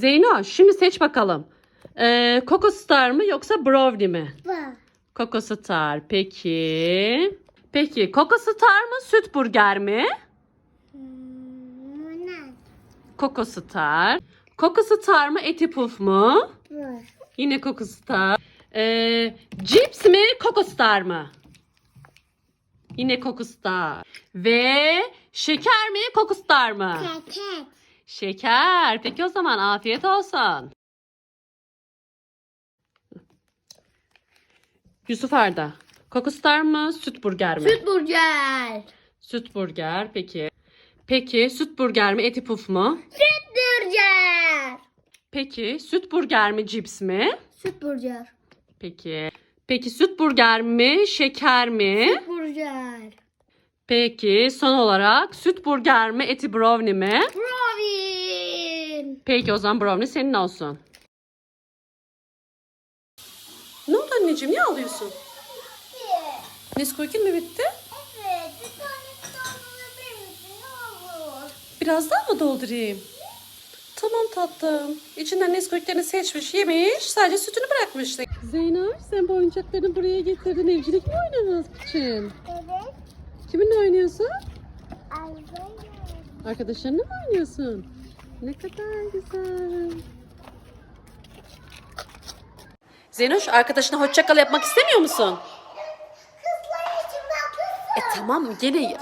Zeyno şimdi seç bakalım. Ee, Coco Star mı yoksa Brownie mi? Coco Star. Peki. Peki Coco Star mı süt burger mi? Hmm? Coco Star. Coco Star mı eti puf mu? Yine Coco Star. Ee, cips mi Coco Star mı? Yine Coco Star. Ve şeker mi Coco Star mı? Keket. Şeker. Peki o zaman afiyet olsun. Yusuf Arda. Coco Star mı süt burger mi? Süt burger. Süt burger peki. Peki süt burger mi eti puf mu? Süt burger. Peki süt burger mi cips mi? Süt burger. Peki. Peki süt burger mi şeker mi? Süt burger. Peki son olarak süt burger mi eti brownie mi? Brownie. Peki o zaman brownie senin olsun. Ne oldu anneciğim niye ağlıyorsun? Nesquik'in mi bitti? Evet, bir tane doldurabilir misin? Ne olur? Biraz daha mı doldurayım? Tamam tatlım. İçinden Nesquik'lerini seçmiş, yemiş. Sadece sütünü bırakmış. Zeynep sen bu oyuncaklarını buraya getirdin. Evcilik mi oynamak için? Evet. Kiminle oynuyorsun? Arkadaşlarınla mı oynuyorsun? Ne kadar güzel. Zeynoş arkadaşına hoşça kal yapmak istemiyor musun? E tamam gene.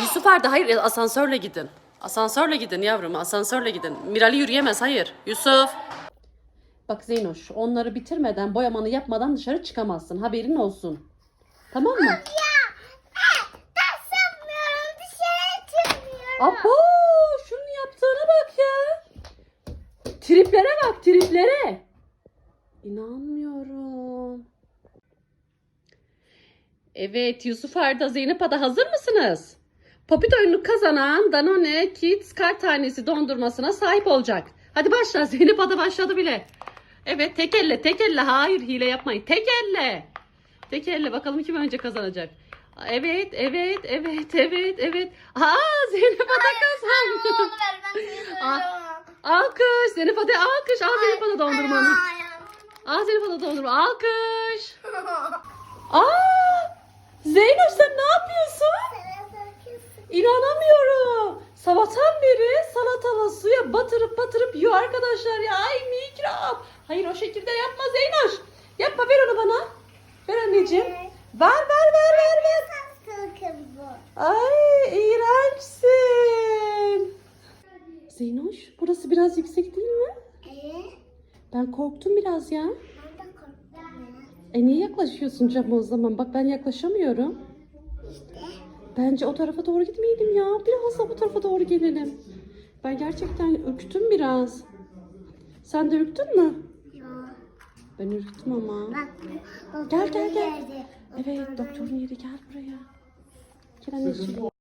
Yusuf Arda hayır asansörle gidin. Asansörle gidin yavrum asansörle gidin. Mirali yürüyemez hayır. Yusuf. Bak Zeynoş onları bitirmeden boyamanı yapmadan dışarı çıkamazsın haberin olsun. Tamam mı? Eh, ben sanmıyorum. Dışarı çıkmıyorum. Abo şunun yaptığına bak ya. Triplere bak triplere. İnanmıyorum. Evet Yusuf Arda Zeynep Ada hazır mısınız? Popit oyunu kazanan Danone Kids kart tanesi dondurmasına sahip olacak. Hadi başla Zeynep Ada başladı bile. Evet tek elle tek elle hayır hile yapmayın tek elle. Tek elle bakalım kim önce kazanacak. Evet evet evet evet evet. Aa Zeynep Ada kazandı. Sayılırım. Alkış Zeynep Ada alkış. Al Zeynep Ada dondurmanı. Al Zeynep Ada dondurma alkış. Aa Zeynep sen ne yapıyorsun? İnanamıyorum. Sabahtan beri salatalı suya batırıp batırıp yiyor arkadaşlar ya. Ay mikrop. Hayır o şekilde yapma Zeynoş. Yapma ver onu bana. Ver anneciğim. Ver ver ver ver ver. Ay iğrençsin. Zeynoş burası biraz yüksek değil mi? Ben korktum biraz ya. E niye yaklaşıyorsun cama o zaman? Bak ben yaklaşamıyorum. Bence o tarafa doğru gitmeyelim ya. Biraz da bu tarafa doğru gelelim. Ben gerçekten ürktüm biraz. Sen de ürktün mü? Ben ürktüm ama. Gel, gel, gel. Evet doktorun yeri gel buraya. Gel anneciğim.